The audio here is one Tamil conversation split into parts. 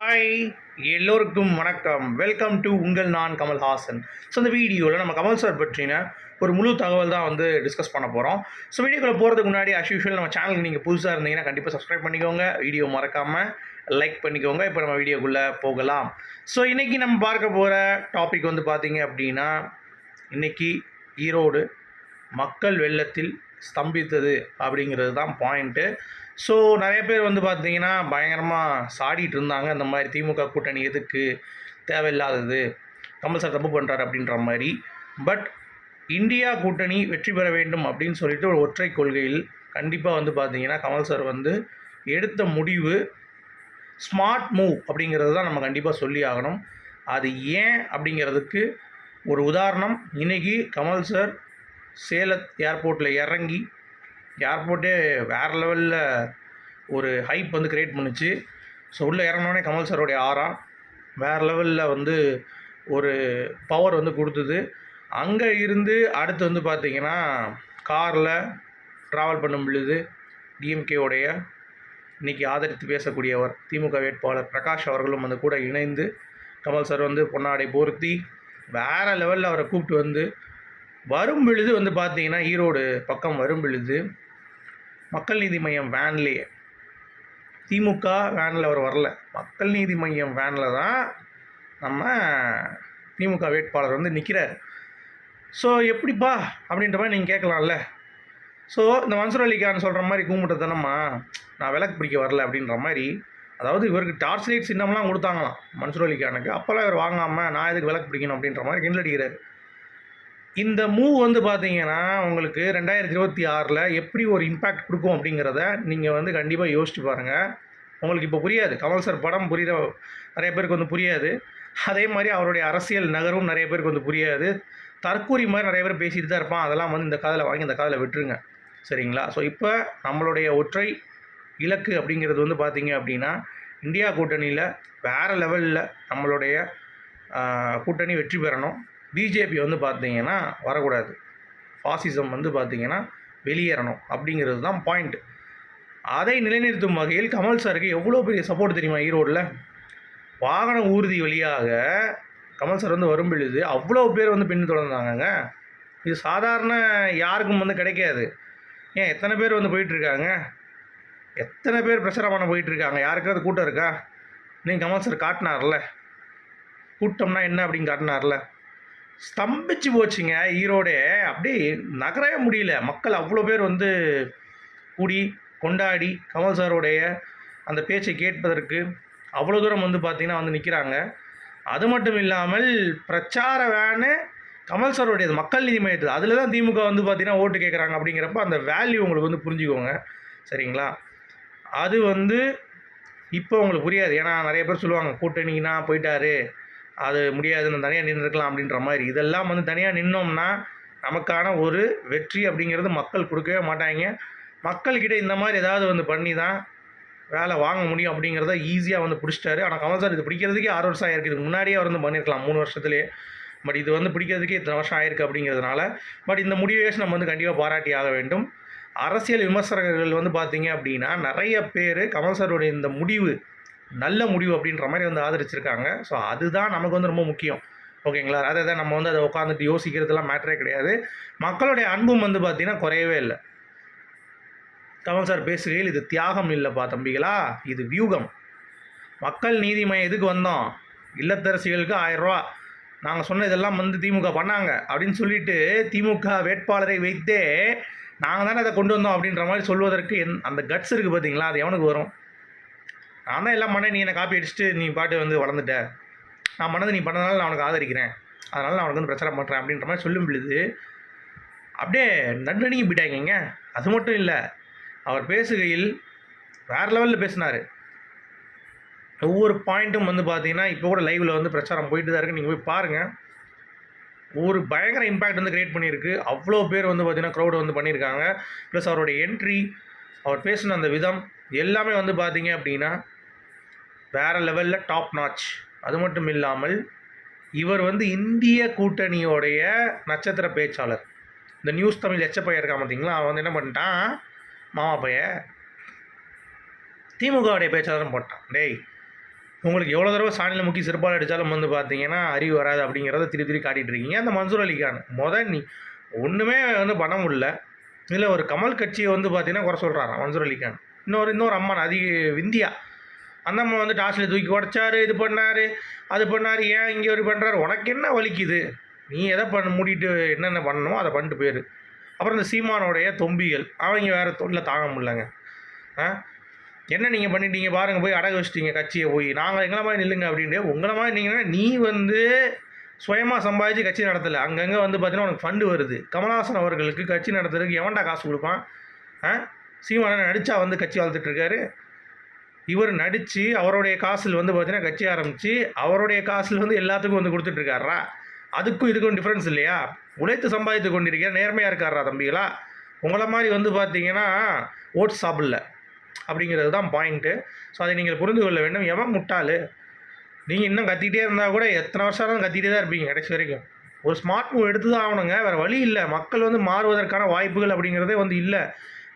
ஹாய் எல்லோருக்கும் வணக்கம். வெல்கம் டு உங்கள் நான் கமல்ஹாசன். ஸோ இந்த வீடியோவில் நம்ம கமல் சார் பற்றின ஒரு முழு தகவல் தான் வந்து டிஸ்கஸ் பண்ண போகிறோம் ஸோ வீடியோக்குள்ள போகிறதுக்கு முன்னாடி அஸ்யூஷுவல் நம்ம சேனலுக்கு நீங்கள் புதுசாக இருந்தீங்கன்னா கண்டிப்பாக சப்ஸ்கிரைப் பண்ணிக்கோங்க. வீடியோ மறக்காமல் லைக் பண்ணிக்கோங்க. இப்போ நம்ம வீடியோக்குள்ளே போகலாம். ஸோ இன்றைக்கி நம்ம பார்க்க போகிற டாபிக் வந்து பார்த்தீங்க அப்படின்னா இன்றைக்கி ஈரோடு மக்கள் வெள்ளத்தில் ஸ்தம்பித்தது அப்படிங்கிறது தான் பாயிண்ட்டு ஸோ நிறைய பேர் வந்து பார்த்தீங்கன்னா பயங்கரமாக சாடிட்டு இருந்தாங்க. இந்த மாதிரி திமுக கூட்டணி எதுக்கு? தேவையில்லாதது. கமல் சார் தப்பு பண்ணுறாரு அப்படின்ற மாதிரி. பட் இந்தியா கூட்டணி வெற்றி பெற வேண்டும் அப்படின்னு சொல்லிட்டு ஒரு ஒற்றை கொள்கையில் கண்டிப்பாக வந்து பார்த்தீங்கன்னா கமல் சார் வந்து எடுத்த முடிவு ஸ்மார்ட் மூவ் அப்படிங்கிறது தான் நம்ம கண்டிப்பாக சொல்லி ஆகணும். அது ஏன் அப்படிங்கிறதுக்கு ஒரு உதாரணம். இன்றைக்கி கமல் சார் சேலத் ஏர்போர்ட்டில் இறங்கி ஏர்போர்ட்டே வேறு லெவலில் ஒரு ஹைப் வந்து க்ரியேட் பண்ணுச்சு. ஸோ உள்ளே இறங்கினோடனே கமல் சாரோடைய ஆரா வேறு லெவலில் வந்து ஒரு பவர் வந்து கொடுத்தது. அங்கே இருந்து அடுத்து வந்து பார்த்திங்கன்னா காரில் ட்ராவல் பண்ணும் பொழுது டிஎம்கேவுடைய இன்னைக்கு ஆதரித்து பேசக்கூடியவர் திமுக வேட்பாளர் பிரகாஷ் அவர்களும் வந்து கூட இணைந்து கமல் சார் வந்து பொன்னாடை பொருத்தி வேறு லெவலில் அவரை கூப்பிட்டு வந்து வரும் பொழுது வந்து பார்த்தீங்கன்னா ஈரோடு பக்கம் வரும் பொழுது மக்கள் நீதி மையம் வேன்லேயே. திமுக வேனில் அவர் வரல. மக்கள் நீதி மையம் வேனில் தான் நம்ம திமுக வேட்பாளர் வந்து நிற்கிறார் ஸோ எப்படிப்பா? அப்படின்ற மாதிரி நீங்கள் கேட்கலாம்ல. ஸோ இந்த மன்சூர் அலிகான் சொல்கிற மாதிரி கூம்பிட்ட தானம்மா நான் விளக்கு பிடிக்க வரல அப்படின்ற மாதிரி. அதாவது இவருக்கு டார்ச் லைட் சின்னம்லாம் கொடுத்தாங்களாம் மன்சூர் அலிகானுக்கு. அப்போல்லாம் இவர் வாங்காமல் நான் எதுக்கு விளக்கு பிடிக்கணும் அப்படின்ற மாதிரி கிண்டடிக்கிறார் இந்த மூவ் வந்து பார்த்தீங்கன்னா உங்களுக்கு ரெண்டாயிரத்தி இருபத்தி ஆறில் எப்படி ஒரு இம்பேக்ட் கொடுக்கும் அப்படிங்கிறத நீங்கள் வந்து கண்டிப்பாக யோசிச்சு பாருங்கள் உங்களுக்கு இப்போ புரியாது. கமல் சார் படம் புரியுற நிறைய பேருக்கு வந்து புரியாது. அதே மாதிரி அவருடைய அரசியல் நகரும் நிறைய பேருக்கு வந்து புரியாது. தற்கூரி மாதிரி நிறைய பேர் பேசிட்டு தான் இருப்பான். அதெல்லாம் வந்து இந்த காதில் வாங்கி இந்த காதில் விட்டுருங்க. சரிங்களா? ஸோ இப்போ நம்மளுடைய ஒற்றை இலக்கு அப்படிங்கிறது வந்து பார்த்தீங்க அப்படின்னா இந்தியா கூட்டணியில் வேறு லெவலில் நம்மளுடைய கூட்டணி வெற்றி பெறணும். பிஜேபி வந்து பார்த்தீங்கன்னா வரக்கூடாது. ஃபாசிசம் வந்து பார்த்திங்கன்னா வெளியேறணும் அப்படிங்கிறது தான் பாயிண்ட் அதை நிலைநிறுத்தும் வகையில் கமல் சாருக்கு எவ்வளோ பெரிய சப்போர்ட் தெரியுமா ஈரோடில்? வாகன ஊர்தி வழியாக கமல் சார் வந்து வரும் பொழுது அவ்வளோ பேர் வந்து பின்தொடர்ந்தாங்கங்க இது சாதாரண யாருக்கும் வந்து கிடைக்காது. ஏன் எத்தனை பேர் வந்து போயிட்டுருக்காங்க? எத்தனை பேர் பிரச்சாரம் பண்ண போயிட்டுருக்காங்க? யாருக்காவது கூட்டம் இருக்கா? நீங்கள் கமல் சார் காட்டினார்ல. கூட்டம்னா என்ன அப்படின்னு காட்டினார்ல? ஸ்தம்பிச்சு போச்சுங்க ஈரோடே. அப்படியே நகரவே முடியல. மக்கள் அவ்வளோ பேர் வந்து கூடி கொண்டாடி கமல் சாரோடைய அந்த பேச்சை கேட்பதற்கு அவ்வளோ தூரம் வந்து பார்த்திங்கன்னா வந்து நிற்கிறாங்க அது மட்டும் இல்லாமல் பிரச்சார வேனு கமல் சாரோடைய மக்கள் நீதி மையத்தில் அதில் தான் திமுக வந்து பார்த்திங்கன்னா ஓட்டு கேட்குறாங்க அப்படிங்கிறப்ப அந்த வேல்யூ உங்களுக்கு வந்து புரிஞ்சுக்கோங்க. சரிங்களா? அது வந்து இப்போ உங்களுக்கு புரியாது. ஏன்னா நிறைய பேர் சொல்லுவாங்க கூட்டணினா போயிட்டாரு. அது முடியாதுன்னு தனியாக நின்றுருக்கலாம் அப்படின்ற மாதிரி. இதெல்லாம் வந்து தனியாக நின்னோம்னா நமக்கான ஒரு வெற்றி அப்படிங்கிறது மக்கள் கொடுக்கவே மாட்டாங்க. மக்கள்கிட்ட இந்த மாதிரி ஏதாவது வந்து பண்ணி தான் வேலை வாங்க முடியும் அப்படிங்கிறத ஈஸியாக வந்து பிடிச்சிட்டாரு. ஆனால் கமல் சார் இது பிடிக்கிறதுக்கே ஆறு வருஷம் ஆயிருக்கு இதுக்கு முன்னாடியே அவர் வந்து பண்ணியிருக்கலாம் மூணு வருஷத்துலேயே பட் இது வந்து பிடிக்கிறதுக்கே இத்தனை வருஷம் ஆயிருக்கு அப்படிங்கிறதுனால. பட் இந்த முடிவேஷன் நம்ம வந்து கண்டிப்பாக பாராட்டி ஆக வேண்டும். அரசியல் விமர்சகர்கள் வந்து பார்த்தீங்க அப்படின்னா நிறைய பேர் கமல் சாருடைய இந்த முடிவு நல்ல முடிவு அப்படின்ற மாதிரி வந்து ஆதரிச்சிருக்காங்க. ஸோ அதுதான் நமக்கு வந்து ரொம்ப முக்கியம். ஓகேங்களா? அதை தான் நம்ம வந்து அதை உட்காந்துட்டு யோசிக்கிறதுலாம் மேட்டரே கிடையாது. மக்களுடைய அன்பும் வந்து பார்த்தீங்கன்னா குறையவே இல்லை. கமல் சார் பேசுகையில் இது தியாகம் இல்லைப்பா தம்பிகளா இது வியூகம். மக்கள் நீதி மையம் எதுக்கு வந்தோம்? இல்லத்தரசிகளுக்கு ஆயிரம் ரூபா. நாங்கள் சொன்ன இதெல்லாம் வந்து திமுக பண்ணாங்க அப்படின்னு சொல்லிட்டு திமுக வேட்பாளரை வைத்தே நாங்கள் தானே அதை கொண்டு வந்தோம் அப்படின்ற மாதிரி சொல்வதற்கு என் அந்த கட்ஸ் இருக்குது பார்த்தீங்களா? அது எவனுக்கு வரும்? நான் தான் எல்லாம் பண்ணேன் நீ என்னை காப்பி அடிச்சுட்டு நீ பாட்டு வந்து வளர்ந்துட்ட. நான் பண்ணது நீ பண்ணதுனால நான் உனக்கு ஆதரிக்கிறேன். அதனால் நான் உனக்கு வந்து பிரச்சாரம் பண்ணுறேன் அப்படின்ற மாதிரி சொல்லும் பொழுது அப்படியே நடுநடுங்கி போயிட்டாங்கங்க அது மட்டும் இல்லை அவர் பேசுகையில் வேறு லெவலில் பேசினார். ஒவ்வொரு பாயிண்ட்டும் வந்து பார்த்தீங்கன்னா இப்போ கூட லைவில் வந்து பிரச்சாரம் போயிட்டு தான் இருக்குது நீங்கள் போய் பாருங்கள் ஒரு பயங்கர இம்பேக்ட் வந்து கிரியேட் பண்ணியிருக்கு. அவ்வளோ பேர் வந்து பார்த்தீங்கன்னா க்ரௌடு வந்து பண்ணியிருக்காங்க. ப்ளஸ் அவருடைய என்ட்ரி அவர் பேசின அந்த விதம் எல்லாமே வந்து பார்த்தீங்க அப்படின்னா வேறு லெவலில் டாப் நாச் அது மட்டும் இல்லாமல் இவர் வந்து இந்திய கூட்டணியோடைய நட்சத்திர பேச்சாளர். இந்த நியூஸ் தமிழ் எச்சப்பையா இருக்கான் பார்த்தீங்களா? அவன் வந்து என்ன பண்ணிட்டான்? மாமா பையன் திமுகவுடைய பேச்சாளரும் போட்டான். டேய் உங்களுக்கு எவ்வளோ தடவை சாணியில் முக்கி சிறப்பால் அடித்தாலும் வந்து பார்த்தீங்கன்னா அறிவு வராது அப்படிங்கிறத திரு திரி காட்டிகிட்டு இருக்கீங்க. அந்த மன்சூர் அலிகான். மொதல் நீ ஒன்றுமே வந்து பண்ண முடியல. இதில் ஒரு கமல் கட்சியை வந்து பார்த்தீங்கன்னா குறை சொல்கிறாராம் மன்சூர் அலிகான் இன்னொரு இன்னொரு அம்மா அதிக விந்தியா. அந்த அம்மா வந்து டாஸ்ல தூக்கி உடச்சாரு இது பண்ணார் அது பண்ணார் ஏன் இங்கே ஒரு பண்ணுறாரு உனக்கு என்ன வலிக்குது? நீ எதை பண்ண மூடிட்டு என்னென்ன பண்ணணுமோ அதை பண்ணிட்டு போயிரு. அப்புறம் இந்த சீமானோடைய தொம்பிகள் அவங்க வேறு தொழில தாங்க முடியலங்க. ஆ? என்ன நீங்கள் பண்ணிட்டீங்க? பாருங்கள் போய் அடகு வச்சிட்டீங்க கட்சியை போய். நாங்கள் எங்களை மாதிரி நில்லுங்க அப்படின்ட்டு உங்களை மாதிரி நீங்கன்னா நீ வந்து சுயமாக சம்பாதிச்சு கட்சி நடத்தலை. அங்கங்கே வந்து பார்த்தீங்கன்னா உனக்கு ஃபண்டு வருது. கமலஹாசன் அவர்களுக்கு கட்சி நடத்துறதுக்கு எவன்டா காசு கொடுப்பான்? ஆ? சீமான நடித்தா வந்து கட்சி வளர்த்துட்ருக்காரு இவர் நடித்து அவருடைய காசில் வந்து பார்த்தீங்கன்னா கட்சி ஆரம்பித்து அவருடைய காசில் வந்து எல்லாத்துக்கும் வந்து கொடுத்துட்ருக்காரா அதுக்கும் இதுக்கும் டிஃப்ரென்ஸ் இல்லையா? உழைத்து சம்பாதித்து கொண்டிருக்கிற நேர்மையாக இருக்காரா தம்பிகளா. உங்களை மாதிரி வந்து பார்த்தீங்கன்னா ஓட்ஸ் சாப்பிடல. அப்படிங்கிறது தான் பாயிண்ட்டு ஸோ அதை நீங்கள் புரிந்து கொள்ள வேண்டும். எவன் முட்டாள்? நீங்கள் இன்னும் கத்திக்கிட்டே இருந்தால் கூட எத்தனை வருஷம் இருந்தாலும் கத்திக்கிட்டே தான் இருப்பீங்க கடைசி வரைக்கும். ஒரு ஸ்மார்ட் ஃபோன் எடுத்து தான் ஆகணுங்க வேறு வழி இல்லை. மக்கள் வந்து மாறுவதற்கான வாய்ப்புகள் அப்படிங்கிறதே வந்து இல்லை.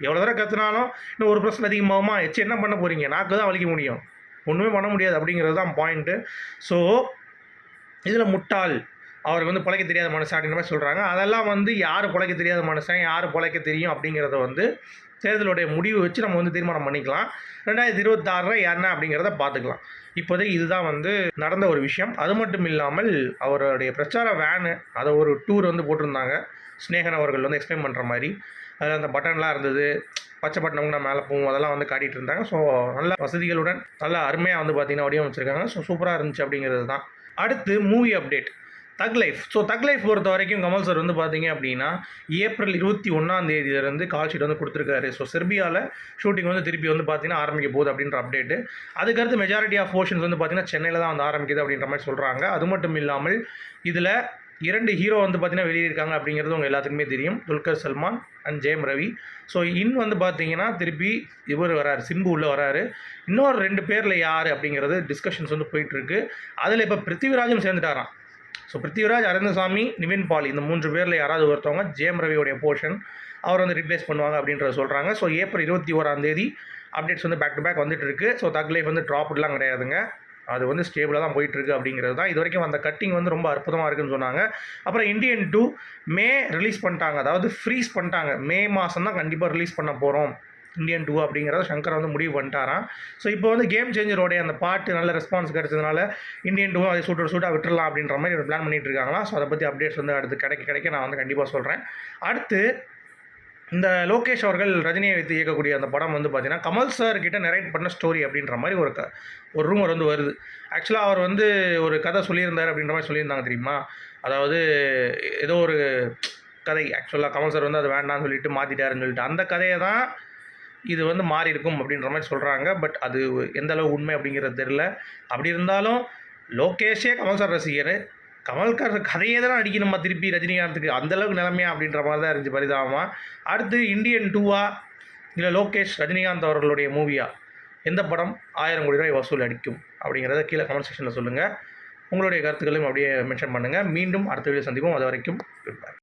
எவ்வளோ தடவை கற்றுனாலும் இன்னும் ஒரு பிரச்சனை அதிகமாகுமா? எச்சு என்ன பண்ண போகிறீங்க நாக்கு தான் வலிக்க முடியும். ஒன்றுமே பண்ண முடியாது அப்படிங்கிறது தான் பாயிண்ட்டு ஸோ இதில் முட்டாள். அவருக்கு வந்து பிழைக்க தெரியாத மனுஷன் அப்படின்ற மாதிரி சொல்கிறாங்க அதெல்லாம் வந்து யார் பிழைக்க தெரியாத மனுஷன்? யார் பிழைக்க தெரியும் அப்படிங்கிறத வந்து தேர்தலுடைய முடிவு வச்சு நம்ம வந்து தீர்மானம் பண்ணிக்கலாம். ரெண்டாயிரத்தி இருபத்தாறுல என்ன அப்படிங்கிறத பார்த்துக்கலாம். இப்போதைக்கு இதுதான் வந்து நடந்த ஒரு விஷயம். அது மட்டும் இல்லாமல் அவருடைய பிரச்சார வேனு அதை ஒரு டூர் வந்து போட்டிருந்தாங்க. ஸ்னேகன் அவர்கள் வந்து எக்ஸ்பிளைன் பண்ணுற மாதிரி. அதில் அந்த பட்டன்லாம் இருந்தது. பச்சை பட்டனம்னா மேலே போகும் அதெல்லாம் வந்து காட்டிகிட்டு இருந்தாங்க. ஸோ நல்ல வசதிகளுடன் நல்ல அருமையாக வந்து பார்த்திங்கன்னா வடிவமைச்சிருக்காங்க. ஸோ சூப்பராக இருந்துச்சு அப்படிங்கிறது தான். அடுத்து movie update thug life. So thug life பொறுத்த வரைக்கும் கமல் சார் வந்து பார்த்தீங்க அப்படின்னா ஏப்ரல் இருபத்தி ஒன்றாம் தேதியிலேருந்து கால் ஷீட் வந்து கொடுத்துருக்காரு. ஸோ செர்பியாவில் ஷூட்டிங் வந்து திருப்பி வந்து பார்த்தீங்கன்னா ஆரம்பிக்க போகுது அப்படின்ற அப்டேட்டு அதுக்கடுத்து மெஜாரிட்டி ஆஃப் போர்ஷன்ஸ் வந்து பார்த்தீங்கன்னா சென்னையில் தான் வந்து ஆரம்பிக்குது அப்படின்ற மாதிரி சொல்கிறாங்க அது மட்டும் இல்லாமல் இதில் இரண்டு ஹீரோ வந்து பார்த்தீங்கன்னா வெளியிருக்காங்க அப்படிங்கிறது உங்கள் எல்லாத்துக்குமே தெரியும். Dulquer Salmaan and Jayam Ravi. So in வந்து பார்த்தீங்கன்னா திருப்பி இவர் வராரு சிம்பு உள்ள வராரு. இன்னொரு ரெண்டு பேரில் யார் அப்படிங்கிறது டிஸ்கஷன்ஸ் வந்து போயிட்டுருக்கு அதில் இப்போ பிருத்திவிராஜும் சேர்ந்துட்டாராம். ஸோ பிருத்திவிராஜ் அரந்தசாமி நிவின் பால் இந்த மூன்று பேரில் யாராவது ஒருத்தவங்க ஜெயம் ரவியோடைய போர்ஷன் அவர் வந்து ரிப்ளேஸ் பண்ணுவாங்க அப்படின்றத சொல்கிறாங்க ஸோ ஏப்ரல் இருபத்தி ஓராம் தேதி அப்டேட்ஸ் வந்து பேக் டு பேக் வந்துட்டு இருக்கு. ஸோ தக் லைஃப் வந்து ட்ராப்லாம் கிடையாதுங்க. அது வந்து ஸ்டேபிளாக தான் போயிட்டுருக்கு அப்படிங்கிறது தான். இது வரைக்கும் அந்த கட்டிங் வந்து ரொம்ப அற்புதமாக இருக்குன்னு சொன்னாங்க. அப்புறம் இந்தியன் டூ மே ரிலீஸ் பண்ணிட்டாங்க. அதாவது ஃப்ரீஸ் பண்ணிட்டாங்க. மே மாதம் தான் கண்டிப்பாக ரிலீஸ் பண்ண போகிறோம் இந்தியன் டூ அப்படிங்கிறத சங்கர் வந்து முடிவு பண்ணிட்டாராம். ஸோ இப்போ வந்து கேம் சேஞ்சரோடைய அந்த பாட்டு நல்ல ரெஸ்பான்ஸ் கிடைச்சதுனால இந்தியன் டூவும் அதை சூட்டர் சூட்டாக விட்டுறலாம் அப்படின்ற மாதிரி ஒரு பிளான் பண்ணிட்டு இருக்காங்களா? ஸோ அதை பற்றி அப்டேட்ஸ் வந்து அடுத்து கிடைக்க கிடைக்க நான் வந்து கண்டிப்பாக சொல்கிறேன் அடுத்து இந்த லோகேஷ் அவர்கள் ரஜினியை வைத்து இயக்கக்கூடிய அந்த படம் வந்து பார்த்தீங்கன்னா கமல் சார் கிட்ட நரேட் பண்ண ஸ்டோரி அப்படின்ற மாதிரி ஒரு க ஒரு ரூமர் வந்து வருது. ஆக்சுவலாக அவர் வந்து ஒரு கதை சொல்லியிருந்தார் அப்படின்ற மாதிரி சொல்லியிருந்தாங்க தெரியுமா? அதாவது ஏதோ ஒரு கதை. ஆக்சுவலாக கமல் சார் வந்து அது வேண்டாம்னு சொல்லிட்டு மாற்றிட்டாருன்னு சொல்லிட்டு. அந்த கதையை தான் இது வந்து மாறி இருக்கும் அப்படின்ற மாதிரி சொல்கிறாங்க பட் அது எந்த அளவு உண்மை அப்படிங்கிறது தெரில அப்படி இருந்தாலும் லோகேஷே கமல் சார் ரசிகர். கமல்கார் கதையே தான் அடிக்கணுமா திருப்பி ரஜினிகாந்துக்கு? அந்தளவுக்கு நிலைமையா அப்படின்ற மாதிரி தான் இருந்துச்சு பரிதாபமாக அடுத்து இந்தியன் டூவா இல்லை லோகேஷ் ரஜினிகாந்த் அவர்களுடைய மூவியா எந்த படம் ஆயிரம் கோடி ரூபாய் வசூல் அடிக்கும்? அப்படிங்கிறத கீழே கமெண்ட் செக்ஷனில் சொல்லுங்கள் உங்களுடைய கருத்துக்களையும் அப்படியே மென்ஷன் பண்ணுங்கள் மீண்டும் அடுத்த வீடியோ சந்திப்போம். அது வரைக்கும் goodbye.